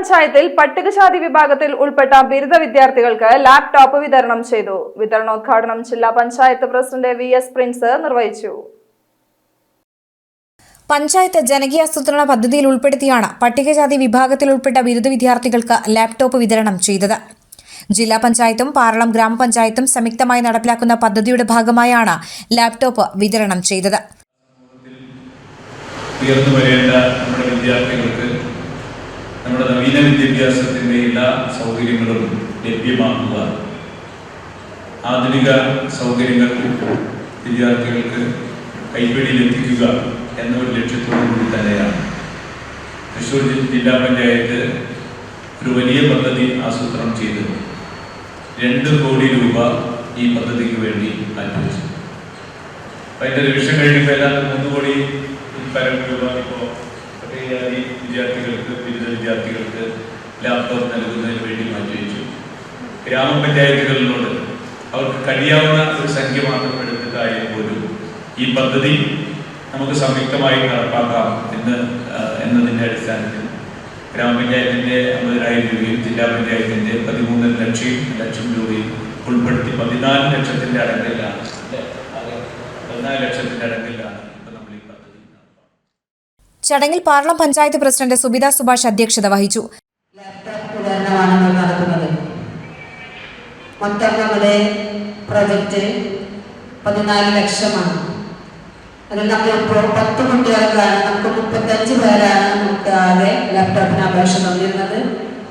പഞ്ചായത്തിൽ പട്ടികജാതി വിഭാഗത്തിൽ ഉൾപ്പെട്ട ബിരുദ വിദ്യാർത്ഥികൾക്ക് ലാപ്ടോപ്പ് വിതരണം ചെയ്തു. വിതരണോദ്ഘാടനം ജില്ലാ panchayat president V S Prince നിർവഹിച്ചു. പഞ്ചായത്ത് ജനകീയാസൂത്രണ പദ്ധതിയിൽ ഉൾപ്പെടുത്തിയാണ് പട്ടികജാതി വിഭാഗത്തിൽ ഉൾപ്പെട്ട ബിരുദ വിദ്യാർത്ഥികൾക്ക് ലാപ്ടോപ്പ് വിതരണം ചെയ്തത്. ജില്ലാ പഞ്ചായത്തും പാറളം ഗ്രാമപഞ്ചായത്തും സംയുക്തമായി നടപ്പിലാക്കുന്ന പദ്ധതിയുടെ ഭാഗമായാണ് ലാപ്ടോപ്പ് വിതരണം ചെയ്തത്. ഉയർന്നു വരേണ്ട നമ്മുടെ വിദ്യാർത്ഥികൾക്ക് നമ്മുടെ നവീന വിദ്യാഭ്യാസത്തിന്റെ എല്ലാ സൗകര്യങ്ങളും ലഭ്യമാക്കുക. ആധുനിക സൗകര്യങ്ങൾ വിദ്യാർത്ഥികൾക്ക് കൈപ്പിടിയിലെത്തിക്കുക എന്ന ഒരു ലക്ഷ്യത്തോടു കൂടി തന്നെയാണ്. തൃശ്ശൂർ ജില്ലാ പഞ്ചായത്ത് ഒരു വലിയ പദ്ധതി ആസൂത്രണം ചെയ്തു രണ്ട് കോടി രൂപ ഈ പദ്ധതിക്ക് വേണ്ടി അനുവദിച്ചു അതിന്റെ റിവിഷൻ കഴിയുമ്പോൾ ഏതാണ്ട് മൂന്ന് കോടി പരം രൂപ ഇപ്പോൾ പട്ടികജാതി വിദ്യാർത്ഥികൾക്ക് ബിരുദ വിദ്യാർത്ഥികൾക്ക് ലാപ്ടോപ്പ് നൽകുന്നതിന് വേണ്ടി മാറ്റിവെച്ചു ഗ്രാമപഞ്ചായത്തുകളിലോട് അവർക്ക് കഴിയാവുന്ന ഒരു സംഖ്യ മാത്രം എടുത്തിട്ടായാലും പോലും ഈ പദ്ധതി നമുക്ക് സംയുക്തമായി നടപ്പാക്കാം എന്ന് എന്നതിന്റെ അടിസ്ഥാനത്തിൽ ഗ്രാമപഞ്ചായത്തിന്റെ അമ്പതിനായിരം രൂപയും ജില്ലാ പഞ്ചായത്തിന്റെ പതിമൂന്നര ലക്ഷം ലക്ഷം രൂപയും ഉൾപ്പെടുത്തി പതിനാല് ലക്ഷത്തിന്റെ അടങ്കലിലാണ്. പതിനാല് ലക്ഷത്തിന്റെ അടങ്കലിലാണ് ഇപ്പം നമ്മൾ ഈ പദ്ധതി നടപ്പാക്കുന്നത്. ചടങ്ങിൽ പാർളം പഞ്ചായത്ത് പ്രസിഡന്റ് സുബിത സുഭാഷ് അധ്യക്ഷത വഹിച്ചു. മൊത്തം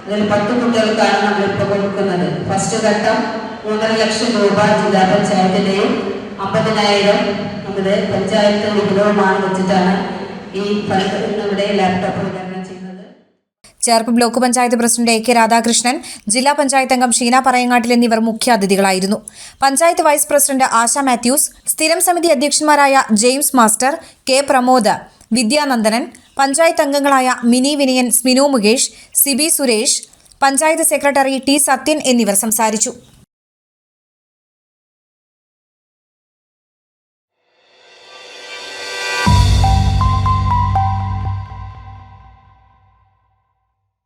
അതിൽ പത്ത് കുട്ടികൾക്കാണ് ഘട്ടം മൂന്നര ലക്ഷം രൂപ ജില്ലാ പഞ്ചായത്തിന്റെയും അമ്പതിനായിരം നമ്മുടെ പഞ്ചായത്ത് വിഗ്രഹമാണ് വെച്ചിട്ടാണ് laptop Cherpu block panchayat president A K Radhakrishnan ജില്ലാ പഞ്ചായത്ത് അംഗം ഷീന പറയങ്ങാട്ടിൽ എന്നിവർ മുഖ്യാതിഥികളായിരുന്നു പഞ്ചായത്ത് വൈസ് പ്രസിഡന്റ് ആശ മാത്യൂസ് സ്ഥിരം സമിതി അധ്യക്ഷന്മാരായ James master K Pramod Vidyanandanan panchayat അംഗങ്ങളായ മിനി വിനയൻ സ്മിനു മുകേഷ് സിബി സുരേഷ് പഞ്ചായത്ത് സെക്രട്ടറി ടി സത്യൻ എന്നിവർ സംസാരിച്ചു.